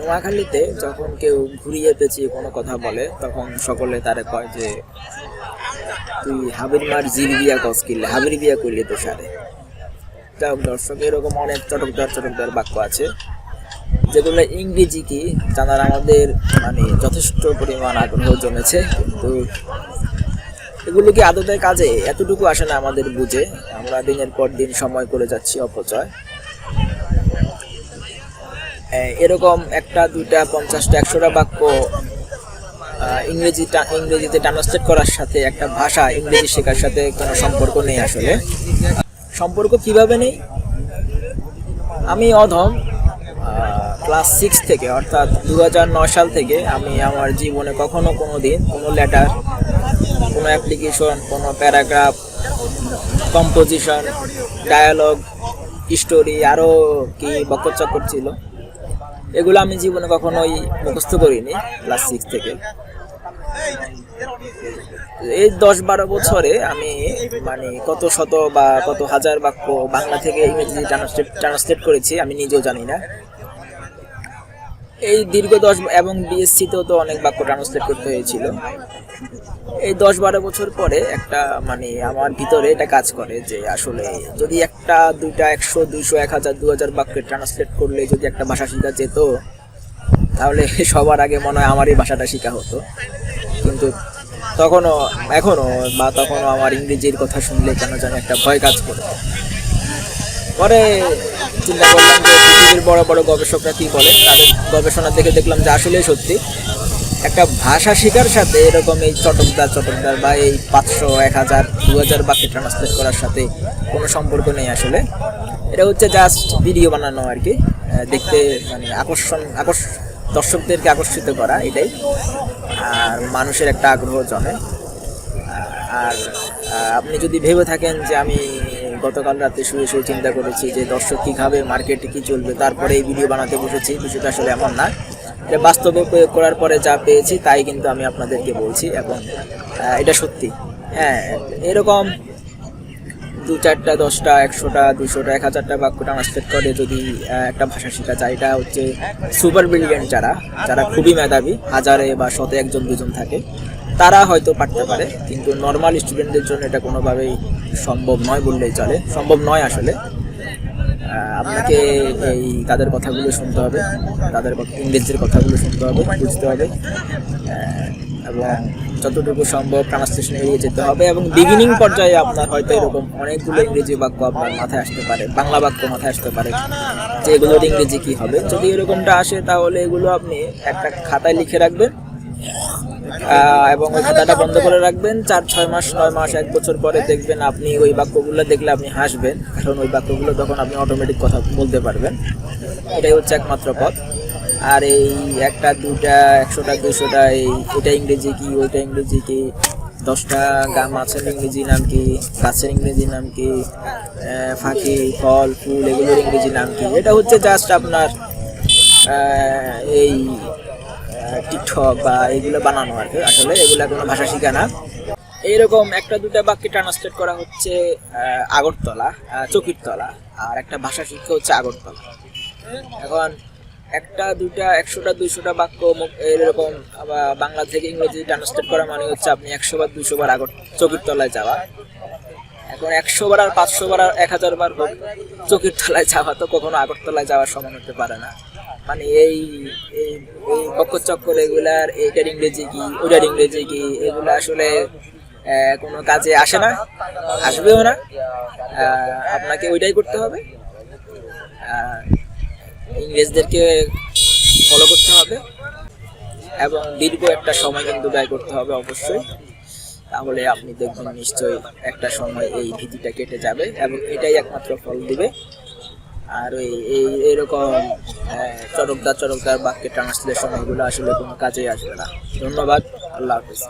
নোয়াখালীতে যখন কেউ ঘুরিয়ে পেঁচিয়ে কোনো কথা বলে, তখন সকলে তারে কয় যে, তুই হাবির মার জির বিয়া কস কিনলে হাবির বিয়া করলে তো সারে। যাই দর্শক, এরকম অনেক চটকদার চটকদার বাক্য আছে, যেগুলো ইংরেজি কি, জানার আমাদের মানে যথেষ্ট পরিমাণ আগ্রহ জমেছে, কিন্তু এগুলো কি আদতে কাজে? এতটুকু আসে না আমাদের বুঝে। আমরা দিনের পর দিন সময় করে যাচ্ছি অপচয়। এরকম একটা, দুইটা, পঞ্চাশটা, একশোটা বাক্য ইংরেজি ইংরেজিতে ট্রান্সলেট করার সাথে একটা ভাষা ইংরেজি শেখার সাথে কোনো সম্পর্ক নেই আসলে। সম্পর্ক কীভাবে নেই? আমি অধম ক্লাস সিক্স থেকে, অর্থাৎ দু হাজার নয় সাল থেকে আমি আমার জীবনে কখনো কোনো দিন কোনো লেটার কোনো অ্যাপ্লিকেশন কোনো প্যারাগ্রাফ কম্পোজিশন ডায়ালগ স্টোরি আরও কি বকচক্কর ছিল এগুলো আমি জীবনে কখনোই মুখস্থ করিনি ক্লাস সিক্স থেকে। এই দশ বারো বছরে আমি মানে কত শত বা কত হাজার বাক্য বাংলা থেকে ইংরেজি ট্রান্সলেট ট্রান্সলেট করেছি, আমি নিজেও জানি না। এই দীর্ঘ দশ, এবং বিএসসিতেও তো অনেক বাক্য ট্রান্সলেট করতে হয়েছিল। এই দশ বারো বছর পরে একটা মানে আমার ভিতরে এটা কাজ করে যে আসলে যদি একটা দুইটা একশো, দুইশো, এক হাজার, দু হাজার বাক্যে ট্রান্সলেট করলে যদি একটা ভাষা শেখা যেত, তাহলে সবার আগে মনে হয় আমারই ভাষাটা শেখা হতো। কিন্তু তখনও, এখনও বা তখনও আমার ইংরেজির কথা শুনলে কেন যেন একটা ভয় কাজ করে। পরে চিন্তা করলাম যে পৃথিবীর বড় বড় গবেষকরা কী বলে, তাদের গবেষণা দেখে দেখলাম যে আসলেই সত্যি। একটা ভাষা শেখার সাথে এরকম এই চটকদার চটকদার বা এই পাঁচশো, এক হাজার, দু হাজার বাকি ট্রান্সলেট করার সাথে কোনো সম্পর্ক নেই আসলে। এটা হচ্ছে জাস্ট ভিডিও বানানো আর কি। দেখতে মানে আকর্ষণ, আকর্ষ, দর্শকদেরকে আকর্ষিত করা এটাই। আর মানুষের একটা আগ্রহ জমে। আর আপনি যদি ভেবে থাকেন যে আমি গতকাল রাতে শুয়ে শুয়ে চিন্তা করেছি যে দর্শক কী খাবে মার্কেটে কী চলবে, তারপরে এই ভিডিও বানাতে বসেছি, বিষয়টা আসলে এমন না। বাস্তবে প্রয়োগ করার পরে যা পেয়েছি তাই কিন্তু আমি আপনাদেরকে বলছি এবং এটা সত্যি। হ্যাঁ এরকম দু চারটা, দশটা, একশোটা দুশোটা এক হাজারটা বাক্য ট্রান্সলেট করে যদি একটা ভাষা শেখা যায়। এটা হচ্ছে সুপার ব্রিলিয়েন্ট যারা যারা খুবই মেধাবী, হাজারে বা শতে একজন দুজন থাকে, তারা হয়তো পারতে পারে, কিন্তু নর্মাল স্টুডেন্টদের জন্য এটা কোনোভাবেই সম্ভব নয় বললেই চলে। সম্ভব নয় আসলে। আপনাকে এই তাদের কথাগুলো শুনতে হবে তাদের ইংরেজির কথাগুলো শুনতে হবে বুঝতে হবে আহ, এবং যতটুকু সম্ভব ট্রান্সলেশন এড়িয়ে যেতে হবে এবং বিগিনিং পর্যায়ে আপনার হয়তো এরকম অনেকগুলো ইংরেজি বাক্য আপনার মাথায় আসতে পারে বাংলা বাক্য মাথায় আসতে পারে যে এগুলোর ইংরেজি কী হবে। যদি এরকমটা আসে তাহলে এগুলো আপনি একটা খাতায় লিখে রাখবেন এবং ওই খাতাটা বন্ধ করে রাখবেন। চার, ছয় মাস, নয় মাস, এক বছর পরে দেখবেন আপনি ওই বাক্যগুলো দেখলে আপনি হাসবেন। কারণ ওই বাক্যগুলো তখন আপনি অটোমেটিক কথা বলতে পারবেন। এটাই হচ্ছে একমাত্র পথ। আর এই একটা, দুটা, একশোটা দুশোটা এই, এটা ইংরেজি কি, ওইটা ইংরেজি কি, দশটা গা মাছের ইংরেজি নাম কি, গাছের ইংরেজি নাম কি ফাঁকি, ফল, ফুল, এগুলোর ইংরেজি নাম কি? এটা হচ্ছে জাস্ট আপনার এই টিকটক বা এগুলো বানানো আর কি। আসলে এগুলো কোনো ভাষা শিখা না। এইরকম একটা দুটা বাক্যে ট্রান্সলেট করা হচ্ছে আগরতলা চকিরতলা, আর একটা ভাষা শিক্ষা হচ্ছে আগরতলা। এখন একটা, দুইটা, একশোটা, দুইশোটা বাক্য এরকম আবার বাংলা থেকে ইংরেজি ট্রান্সলেট করা মানে হচ্ছে আপনি একশো বার, দুইশো বার আগর চকিরতলায় যাওয়া। এখন একশো বার আর পাঁচশো বার আর এক হাজার বার হোক চকির তলায় যাওয়া তো কখনো আগরতলায় যাওয়ার সমান হতে পারে না। মানে এই এই এই বক্কচক্কর এগুলার এইটার ইংরেজি কি ওইটার ইংরেজি কি, এগুলো আসলে কোনো কাজে আসে না, আসবেও না। আপনাকে ওইটাই করতে হবে। ইংরেজদেরকে ফলো করতে হবে এবং দীর্ঘ একটা সময় কিন্তু ব্যয় করতে হবে অবশ্যই। তাহলে আপনি দেখবেন নিশ্চয়ই একটা সময় এই ভীতিটা কেটে যাবে এবং এটাই একমাত্র ফল দিবে। আর ওই, এই, এরকম আহ, চরকদার চরকদার বাক্যের ট্রান্সলেশন এগুলো আসলে কোনো কাজেই আসবে না। ধন্যবাদ আল্লাহ হাফিজ।